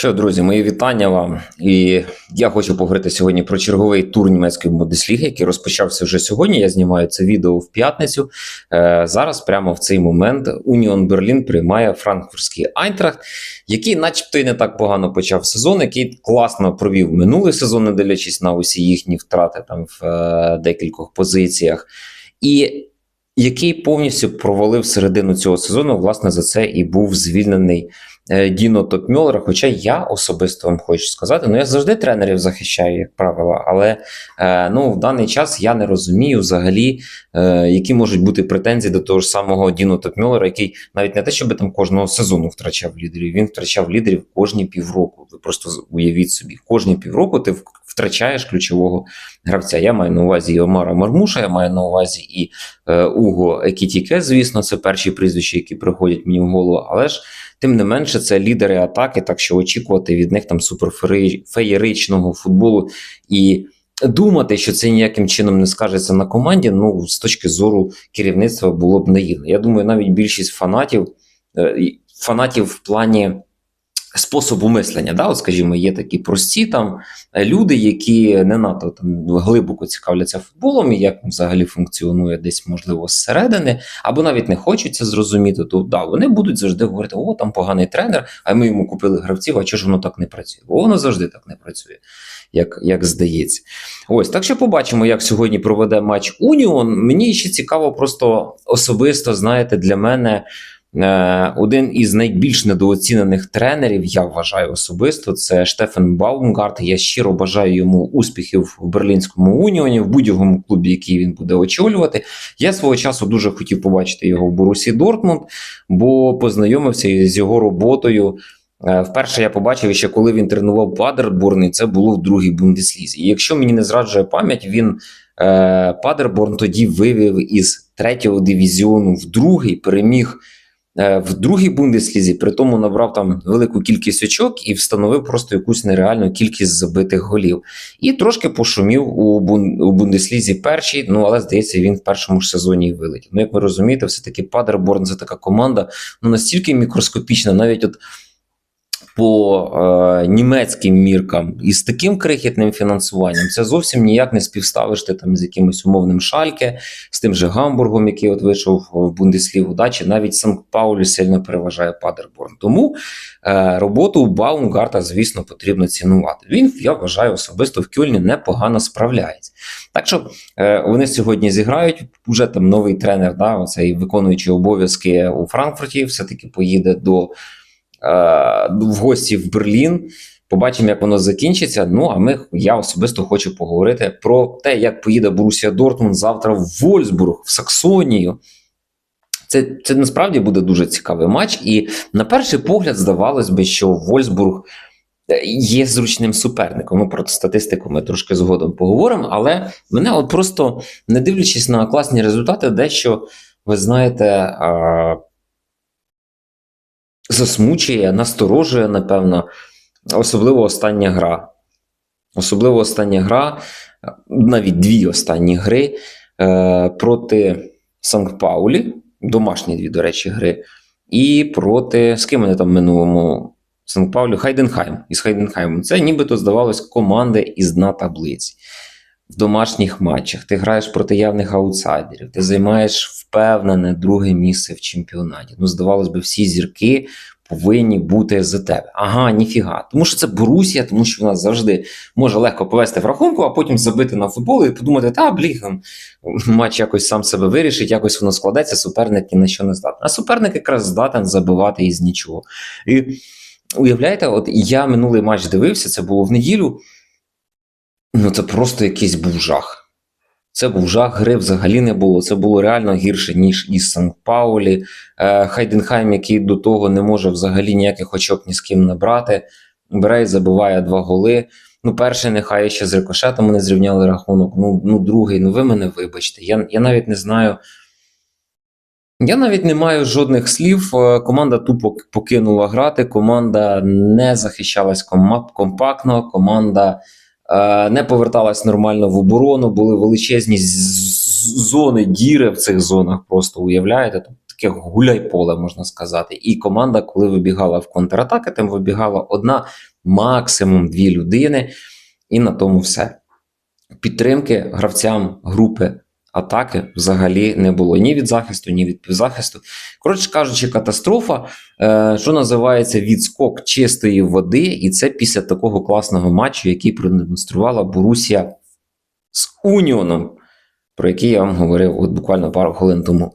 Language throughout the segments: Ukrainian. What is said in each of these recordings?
Що, друзі, мої вітання вам. І я хочу поговорити сьогодні про черговий тур німецької Бундесліги, який розпочався вже сьогодні. Я знімаю це відео в п'ятницю. Е, зараз, прямо в цей момент, Уніон Берлін приймає франкфуртський Айнтрахт, який, начебто, і не так погано почав сезон, який класно провів минулий сезон, не дивлячись на усі їхні втрати там в е, декількох позиціях. І який повністю провалив середину цього сезону, власне, за це і був звільнений Діно Топмьолера. Хоча я особисто вам хочу сказати, ну я завжди тренерів захищаю, як правило, але е, ну, в даний час я не розумію взагалі, е, які можуть бути претензії до того ж самого Діно Топмьолера, який навіть не те, щоб там кожного сезону втрачав лідерів, він втрачав лідерів кожні півроку. Ви просто уявіть собі, кожні півроку ти втрачаєш ключового гравця. Я маю на увазі і Омара Мармуша, я маю на увазі і е, Уго Екітіке, звісно, це перші прізвища, які приходять мені в голову, але ж тим не менше це лідери атаки, так що очікувати від них там суперфеєричного футболу і. Думати, що це ніяким чином не скажеться на команді, ну з точки зору керівництва було б наївно. Я думаю, навіть більшість фанатів, е, фанатів в плані способу мислення. Да? От, скажімо, є такі прості там е, люди, які не надто там глибоко цікавляться футболом і як взагалі функціонує десь, можливо, зсередини, або навіть не хочуть зрозуміти, то да, вони будуть завжди говорити: о, там поганий тренер, а ми йому купили гравців, а чого ж воно так не працює? Бо воно завжди так не працює. Як як здається, ось так що побачимо, як сьогодні проведе матч Уніон. Мені ще цікаво, просто особисто знаєте, для мене один із найбільш недооцінених тренерів, я вважаю особисто, це Штефен Баумгарт. Я щиро бажаю йому успіхів в Берлінському уніоні, в будь-якому клубі, який він буде очолювати. Я свого часу дуже хотів побачити його в Борусі Дортмунд, бо познайомився з його роботою. Е, вперше я побачив ще коли він тренував Падерборн, і це було в другій бундеслізі. І якщо мені не зраджує пам'ять, він е, Падерборн тоді вивів із третього дивізіону в другий, переміг. Е, в другій бундеслізі, при тому набрав там велику кількість очок і встановив просто якусь нереальну кількість забитих голів. І трошки пошумів у бун у бундеслізі першій. Ну але здається, він в першому ж сезоні вилетів. Ну, як ви розумієте, все таки Падерборн це така команда, ну настільки мікроскопічна, навіть от по е, німецьким міркам і з таким крихітним фінансуванням це зовсім ніяк не співставиш ти там з якимось умовним шальке, з тим же Гамбургом, який от вийшов в Бундесліву, да, чи навіть Санкт Паулі сильно переважає Падерборн. Тому е, роботу Баумгарта, звісно, потрібно цінувати. Він, я вважаю, особисто в Кюльні непогано справляється. Так що е, вони сьогодні зіграють. Уже там новий тренер, да, оцей виконуючий обов'язки у Франкфурті, все-таки поїде до. Е, в гості в Берлін. Побачимо, як воно закінчиться. Ну а ми я особисто хочу поговорити про те, як поїде Борусія Дортмунд завтра в Вольсбург, в Саксонію. Це це насправді буде дуже цікавий матч. І на перший погляд, здавалось би, що Вольсбург е, є зручним суперником. Ну, про статистику ми трошки згодом поговоримо. Але мене от просто не дивлячись на класні результати, дещо ви знаєте засмучує, насторожує, напевно, особливо остання гра. Особливо остання гра, навіть дві останні гри е, проти Санкт Паулі, домашні дві, до речі, гри, і проти з ким вони там в минулому Санкт Паулі Хайденхайм із Хайденхаймом. Це нібито здавалось команди із дна таблиці. В домашніх матчах ти граєш проти явних аутсайдерів, ти займаєш впевнене друге місце в чемпіонаті. Ну, здавалось би, всі зірки повинні бути за тебе. Ага, ніфіга. Тому що це Борусія, тому що вона завжди може легко повести в рахунку, а потім забити на футбол і подумати, та блін, матч якось сам себе вирішить, якось воно складеться, суперник ні на що не здатний. А суперник якраз здатен забивати із нічого. І уявляєте, от я минулий матч дивився, це було в неділю. Ну, це просто якийсь був жах. Це був жах, гри взагалі не було. Це було реально гірше, ніж із Санкт Паулі. Е, Хайденхайм, який до того не може взагалі ніяких очок ні з ким набрати. Брей забиває два голи. Ну, перший, нехай ще з рикошетом вони зрівняли рахунок. Ну, ну другий, ну ви мене вибачте. Я, Я навіть не знаю. Я навіть не маю жодних слів. Е, команда тупо покинула грати. Команда не захищалась компактно. Команда. Е, не поверталась нормально в оборону, були величезні зони, діри в цих зонах. Просто уявляєте, там таке гуляй-поле, можна сказати. І команда, коли вибігала в контратаки, там вибігала одна, максимум дві людини, і на тому все. Підтримки гравцям групи атаки взагалі не було ні від захисту, ні від півзахисту. Коротше кажучи, катастрофа, е, що називається відскок чистої води, і це після такого класного матчу, який продемонструвала Борусія з Уніоном, про який я вам говорив от буквально пару хвилин тому.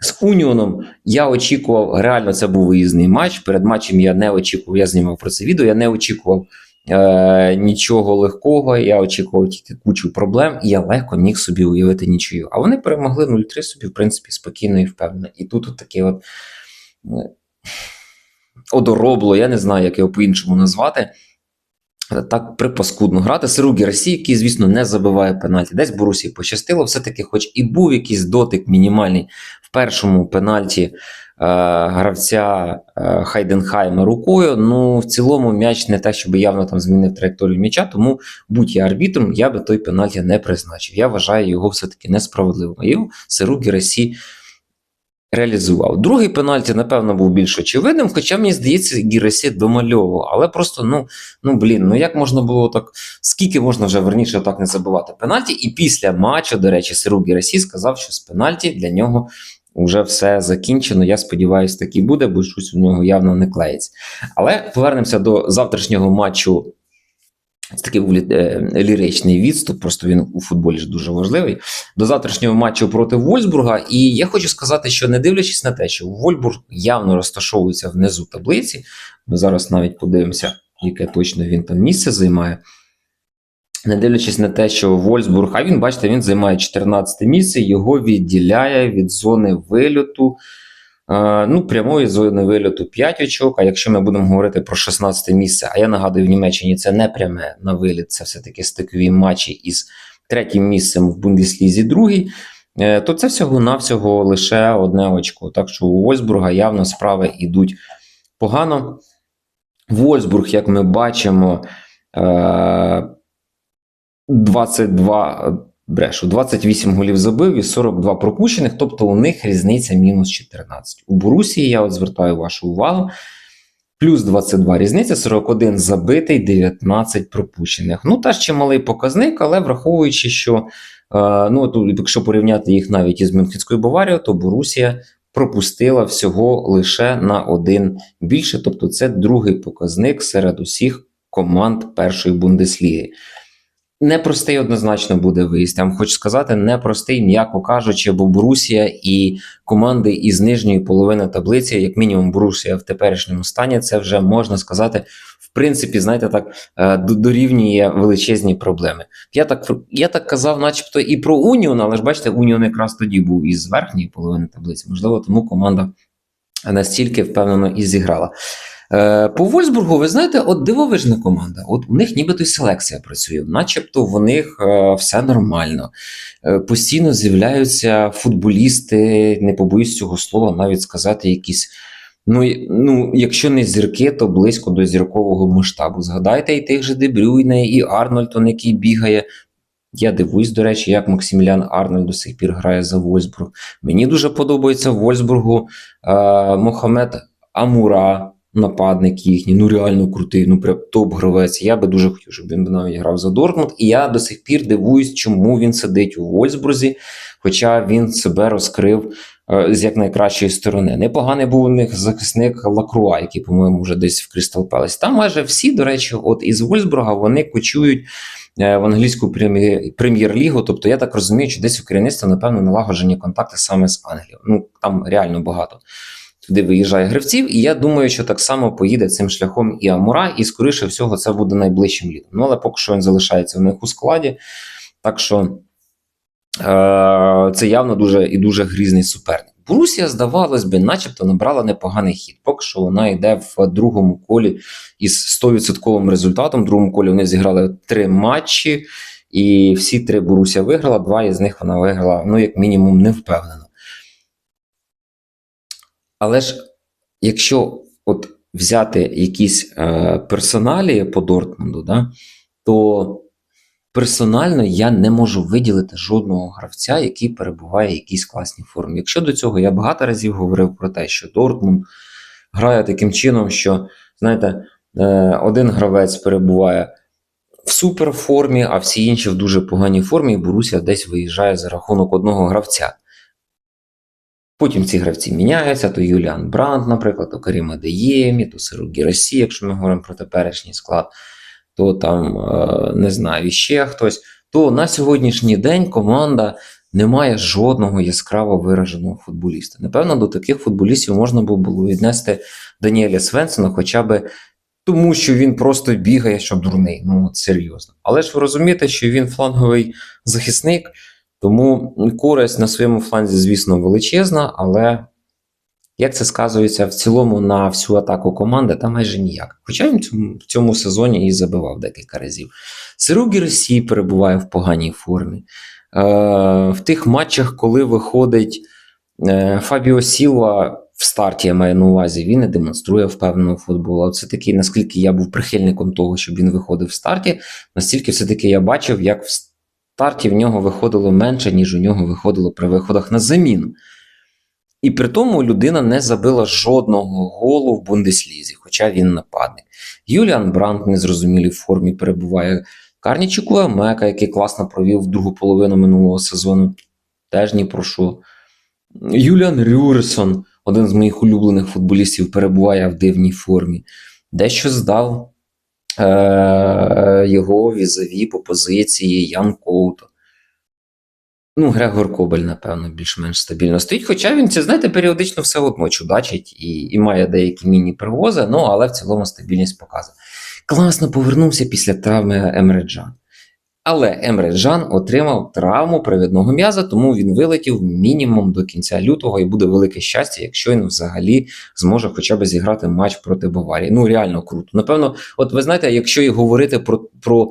З Уніоном я очікував, реально це був виїзний матч. Перед матчем я не очікував, я знімав про це відео, я не очікував е, нічого легкого, я очікував тільки кучу проблем, і я легко міг собі уявити нічию. А вони перемогли 0-3 собі, в принципі, спокійно і впевнено. І тут от таке от е, одоробло, я не знаю, як його по-іншому назвати. Так припаскудно грати. Сиругі Росії, який, звісно, не забиває пенальті. Десь Борусі пощастило, все-таки, хоч і був якийсь дотик мінімальний в першому пенальті е, гравця е, Хайденхайма рукою. Ну, в цілому, м'яч не те, щоб явно там змінив траєкторію м'яча, тому будь я арбітром, я би той пенальті не призначив. Я вважаю його все-таки несправедливим. Його Сиругі Росії реалізував. Другий пенальті, напевно, був більш очевидним, хоча мені здається, Гіресі домальовував. Але просто, ну, ну блін, ну як можна було так, скільки можна вже верніше так не забивати пенальті? І після матчу, до речі, Сиру Гіресі сказав, що з пенальті для нього вже все закінчено. Я сподіваюся, так і буде, бо щось у нього явно не клеїться. Але повернемося до завтрашнього матчу. Це такий е, ліричний відступ, просто він у футболі ж дуже важливий. До завтрашнього матчу проти Вольсбурга. І я хочу сказати, що не дивлячись на те, що Вольсбург явно розташовується внизу таблиці, ми зараз навіть подивимося, яке точно він там місце займає. Не дивлячись на те, що Вольсбург, а він, бачите, він займає 14 місце, його відділяє від зони вильоту. Е, Ну, прямої зони вильоту 5 очок. А якщо ми будемо говорити про 16 місце, а я нагадую, в Німеччині це не пряме на виліт, це все-таки стикові матчі із третім місцем в Бундеслізі другий, е, то це всього-навсього лише одне очко. Так що у Вольсбурга явно справи йдуть погано. Вольсбург, як ми бачимо, е, 22 брешу, 28 голів забив і 42 пропущених, тобто у них різниця мінус 14. У Борусії я от звертаю вашу увагу. Плюс 22 різниця, 41 забитий, 19 пропущених. Ну, теж чималий показник, але враховуючи, що е, ну, тут, якщо порівняти їх навіть із Мюнхенською Баварією, то Борусія пропустила всього лише на один більше. Тобто, це другий показник серед усіх команд першої Бундесліги. Непростий однозначно буде виїзд. Я вам хочу сказати, непростий, м'яко кажучи, бо Борусія і команди із нижньої половини таблиці, як мінімум, Борусія в теперішньому стані, це вже можна сказати, в принципі, знаєте, так е, дорівнює величезні проблеми. Я так я так казав, начебто, і про Уніон, але ж бачите, Уніон якраз тоді був із верхньої половини таблиці. Можливо, тому команда настільки впевнено і зіграла. Е, по Вольсбургу, ви знаєте, от дивовижна команда. От у них нібито й селекція працює, начебто в них е, все нормально. Е, постійно з'являються футболісти, не побоюсь цього слова, навіть сказати якісь. Ну, ну, якщо не зірки, то близько до зіркового масштабу. Згадайте і тих же Дебрюйне, і Арнольтон, який бігає. Я дивуюсь, до речі, як Максимілян Арнольд до сих пір грає за Вольсбург. Мені дуже подобається в Вольсбургу е, Мохамед Амура нападник їхній, ну реально крутий, ну прям топ-гравець. Я би дуже хотів, щоб він навіть грав за Дортмунд. І я до сих пір дивуюсь, чому він сидить у Вольсбурзі, хоча він себе розкрив е, з як найкращої сторони. Непоганий був у них захисник Лакруа, який, по-моєму, вже десь в Крістал Пелес. Там майже всі, до речі, от із Вольсбурга вони кочують. Е, в англійську прем'єр-лігу, тобто я так розумію, що десь у керівництва, напевно, налагоджені контакти саме з Англією. Ну там реально багато туди виїжджає гравців, і я думаю, що так само поїде цим шляхом і Амура, і скоріше всього це буде найближчим літом. Ну але поки що він залишається в них у складі. Так що е- це явно дуже і дуже грізний суперник. Борусія, здавалось би, начебто набрала непоганий хід. Поки що вона йде в другому колі із 100% результатом. В другому колі вони зіграли три матчі, і всі три Борусія виграла. Два із них вона виграла, ну, як мінімум, не впевнено. Але ж якщо от взяти якісь е, персоналі по Дортмунду, да, то персонально я не можу виділити жодного гравця, який перебуває в якійсь класній формі. Якщо до цього я багато разів говорив про те, що Дортмунд грає таким чином, що, знаєте, е, один гравець перебуває в суперформі, а всі інші в дуже поганій формі, і Борусія десь виїжджає за рахунок одного гравця. Потім ці гравці міняються: то Юліан Бранд, наприклад, то Каріма Деємі, то Сиру Гірасі, якщо ми говоримо про теперішній склад, то там, е, не знаю, іще хтось. То на сьогоднішній день команда не має жодного яскраво вираженого футболіста. Напевно, до таких футболістів можна було віднести Даніеля Свенсона, хоча би тому, що він просто бігає, що дурний. Ну, серйозно. Але ж ви розумієте, що він фланговий захисник, тому користь на своєму фланзі, звісно, величезна, але як це сказується в цілому на всю атаку команди, та майже ніяк. Хоча він в цьому, сезоні і забивав декілька разів. Сиру Герсі перебуває в поганій формі. Е, в тих матчах, коли виходить е, Фабіо Сілва в старті, я маю на увазі, він не демонструє впевненого футболу. Це таки, наскільки я був прихильником того, щоб він виходив в старті, настільки все-таки я бачив, як в старті в нього виходило менше, ніж у нього виходило при виходах на заміну. І при тому людина не забила жодного голу в Бундеслізі, хоча він нападник. Юліан Бранд в незрозумілій формі перебуває. Карні Чікуемека, який класно провів другу половину минулого сезону, теж ні про що. Юліан Рюрсон, один з моїх улюблених футболістів, перебуває в дивній формі. Дещо здав е- його візові по позиції Ян Коуто. Ну, Грегор Кобель, напевно, більш-менш стабільно стоїть. Хоча він це, знаєте, періодично все одно чудачить і і має деякі міні-привози, ну але в цілому стабільність показує. Класно повернувся після травми Емреджан. Але Емреджан отримав травму привідного м'яза, тому він вилетів мінімум до кінця лютого, і буде велике щастя, якщо він взагалі зможе хоча б зіграти матч проти Баварії. Ну, реально круто. Напевно, от ви знаєте, якщо і говорити про, про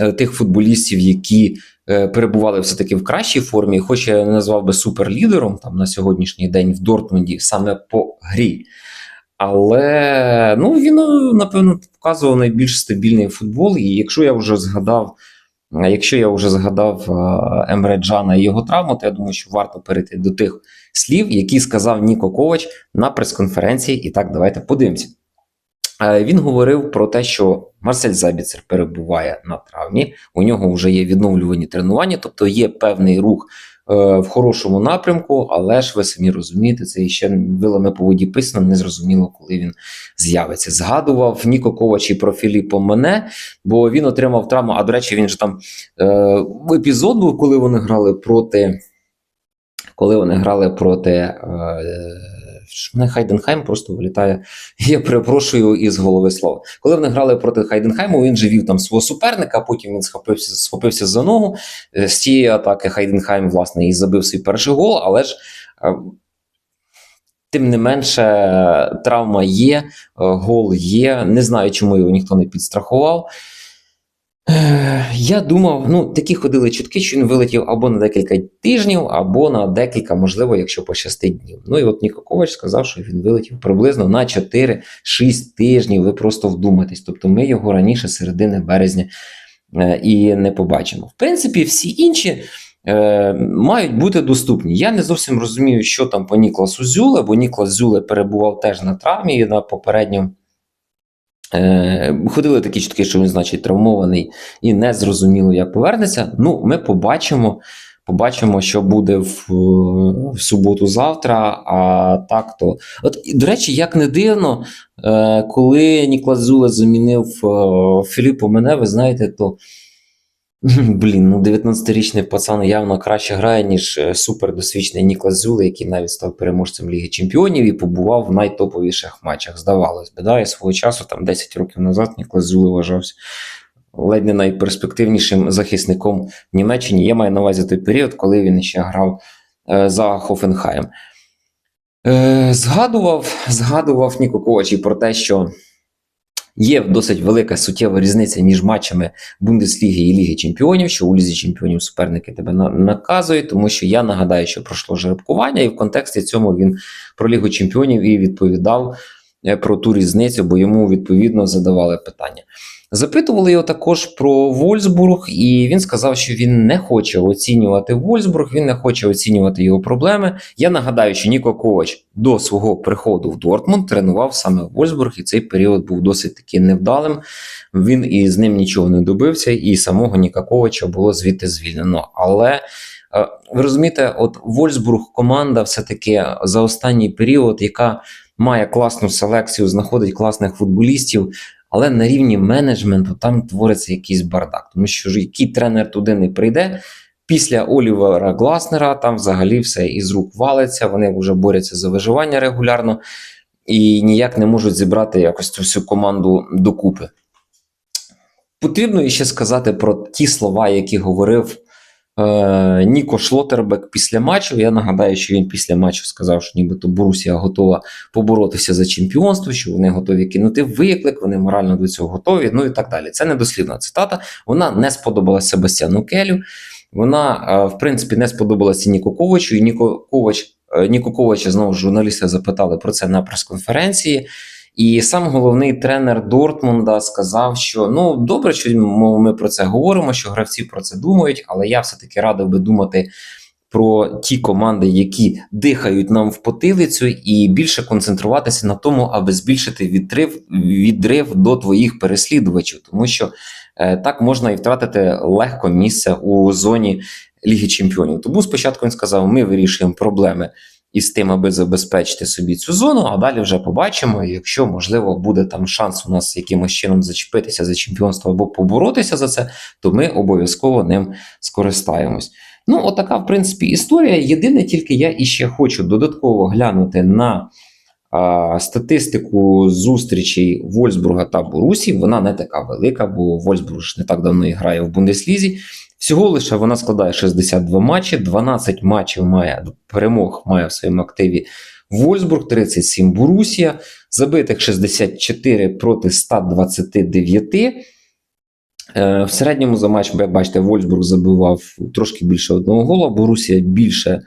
е, тих футболістів, які е, перебували все-таки в кращій формі, хоч я не назвав би суперлідером там на сьогоднішній день в Дортмунді саме по грі. Але ну, він, напевно, показував найбільш стабільний футбол. І якщо я вже згадав, якщо я вже згадав Емре Джана і його травму, то я думаю, що варто перейти до тих слів, які сказав Ніко Ковач на прес-конференції. І так, давайте подивимося. Він говорив про те, що Марсель Забіцер перебуває на травмі, у нього вже є відновлювані тренування, тобто є певний рух е, в хорошому напрямку, але ж ви самі розумієте, це ще вилами по воді писано, незрозуміло, коли він з'явиться. Згадував Ніко Ковач і про Філіппо Мене, бо він отримав травму. А до речі, він же там е, епізод був, коли вони грали проти. Коли вони грали проти. Е, мене Хайденхайм просто вилітає. Я перепрошую із голови слова. Коли вони грали проти Хайденхайму, він же вів там свого суперника, потім він схопився схопився за ногу. З цієї атаки Хайденхайм, власне, і забив свій перший гол, але ж. Тим не менше, травма є, гол є. Не знаю, чому його ніхто не підстрахував. Я думав, ну такі ходили чутки, що він вилетів або на декілька тижнів, або на декілька, можливо, якщо пощастить днів. Ну і от Ніко сказав, що він вилетів приблизно на 4-6 тижнів. Ви просто вдумайтесь. Тобто ми його раніше середини березня е, і не побачимо. В принципі, всі інші е, мають бути доступні. Я не зовсім розумію, що там по Нікласу Зюле, бо Ніклас Зюле перебував теж на травмі на попередньому. Е, ходили такі чутки, що він, значить, травмований і не зрозуміло, як повернеться. Ну, ми побачимо. Побачимо, що буде в, в суботу завтра. А так то. От, до речі, як не дивно, е, коли Ніклас Зуле замінив е, мене, ви знаєте, то Блін, ну 19-річний пацан явно краще грає, ніж е, супердосвідчений Ніклас Зюле, який навіть став переможцем Ліги Чемпіонів і побував в найтоповіших матчах. Здавалось би, да? і свого часу, там 10 років назад, Ніклас Зюле вважався ледь не найперспективнішим захисником в Німеччині. Я маю на увазі той період, коли він ще грав е, за Хофенхайм. Е, Згадував, згадував Ніко Ковач і про те, що. Є досить велика суттєва різниця між матчами Бундесліги і Ліги Чемпіонів, що у Лізі Чемпіонів суперники тебе наказують, тому що я нагадаю, що пройшло жеребкування, і в контексті цьому він про Лігу Чемпіонів і відповідав. е, про ту різницю, бо йому відповідно задавали питання. Запитували його також про Вольсбург, і він сказав, що він не хоче оцінювати Вольсбург, він не хоче оцінювати його проблеми. Я нагадаю, що Ніко Ковач до свого приходу в Дортмунд тренував саме Вольсбург, і цей період був досить таки невдалим. Він і з ним нічого не добився, і самого Ніка Ковача було звідти звільнено. Але е, ви розумієте, от Вольсбург команда все-таки за останній період, яка має класну селекцію, знаходить класних футболістів. Але на рівні менеджменту там твориться якийсь бардак, тому що ж який тренер туди не прийде. Після Олівера Гласнера там взагалі все із рук валиться. Вони вже борються за виживання регулярно і ніяк не можуть зібрати якось цю всю команду докупи. Потрібно ще сказати про ті слова, які говорив е, Ніко Шлотербек після матчу. Я нагадаю, що він після матчу сказав, що нібито Борусія готова поборотися за чемпіонство, що вони готові кинути виклик, вони морально до цього готові. Ну і так далі. Це недослідна цитата. Вона не сподобалася Себастьяну Келю. Вона, е, в принципі, не сподобалася Ніко Ковачу. І Ніко Ковач, е, Ніко Ковача знову журналісти запитали про це на прес-конференції. І сам головний тренер Дортмунда сказав, що ну добре, що ми про це говоримо, що гравці про це думають, але я все-таки радив би думати про ті команди, які дихають нам в потилицю, і більше концентруватися на тому, аби збільшити відрив, відрив до твоїх переслідувачів, тому що е, так можна і втратити легко місце у зоні Ліги Чемпіонів. Тому спочатку він сказав: ми вирішуємо проблеми із тим, аби забезпечити собі цю зону. А далі вже побачимо, якщо можливо буде там шанс у нас якимось чином зачепитися за чемпіонство або поборотися за це, то ми обов'язково ним скористаємось. Ну, отака, в принципі, історія. Єдине, тільки я іще хочу додатково глянути на а, статистику зустрічей Вольсбурга та Борусі. Вона не така велика, бо Вольсбург не так давно і грає в Бундеслізі. Всього лише вона складає 62 матчі, 12 матчів має перемог має в своєму активі Вольсбург, 37 Борусія, забитих 64 проти 129. Е, В середньому за матч, як бачите, Вольсбург забивав трошки більше одного гола, Борусія більше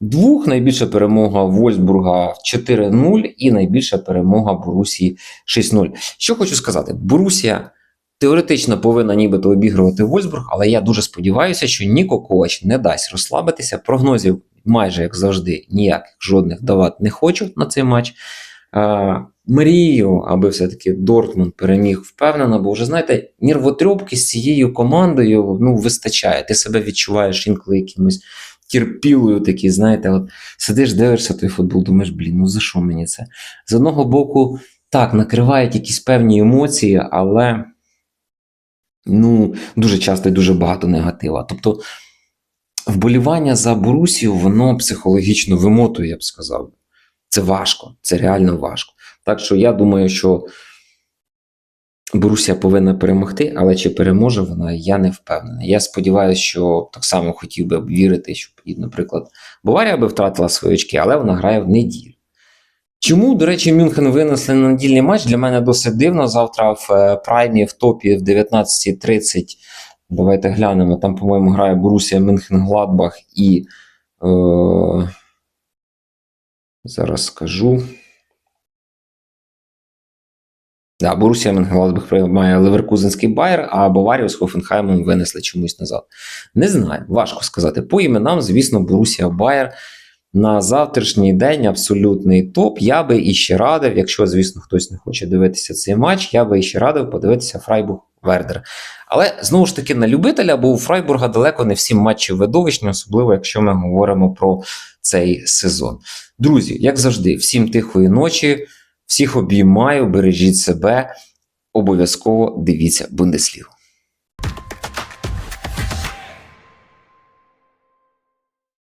двох. Найбільша перемога Вольсбурга 4-0 і найбільша перемога Борусії 6-0. Що хочу сказати, Борусія теоретично повинна нібито обігрувати Вольсбург, але я дуже сподіваюся, що Ніко Ковач не дасть розслабитися. Прогнозів майже як завжди ніяких жодних давати не хочу на цей матч. Мрію, аби все-таки Дортмунд переміг впевнено, бо вже знаєте, нервотрьопки з цією командою ну, вистачає. Ти себе відчуваєш інколи якимось терпілою, такий, знаєте, от сидиш, дивишся той футбол, думаєш, блін, ну за що мені це? З одного боку, так, накривають якісь певні емоції, але ну, дуже часто і дуже багато негатива. Тобто, вболівання за Борусію, воно психологічно вимотує, я б сказав. Це важко, це реально важко. Так що я думаю, що Борусія повинна перемогти, але чи переможе вона, я не впевнений. Я сподіваюся, що так само хотів би вірити, що, наприклад, Баварія би втратила свої очки, але вона грає в неділю. Чому, до речі, Мюнхен винесли на недільний матч? Для мене досить дивно. Завтра в е, праймі в топі в 19.30. Давайте глянемо. Там, по-моєму, грає Борусія Мюнхен Гладбах і. Е- Зараз скажу. Да, Борусія Менгеладбах приймає Леверкузенський Байер, а Баварію з Хофенхаймом винесли чомусь назад. Не знаю, важко сказати. По іменам, звісно, Борусія Байер на завтрашній день абсолютний топ. Я би іще радив, якщо, звісно, хтось не хоче дивитися цей матч, я би іще радив подивитися Фрайбург Вердер. Але знову ж таки на любителя, бо у Фрайбурга далеко не всі матчі видовищні, особливо якщо ми говоримо про цей сезон. Друзі, як завжди, всім тихої ночі, всіх обіймаю, бережіть себе, обов'язково дивіться Бундеслігу.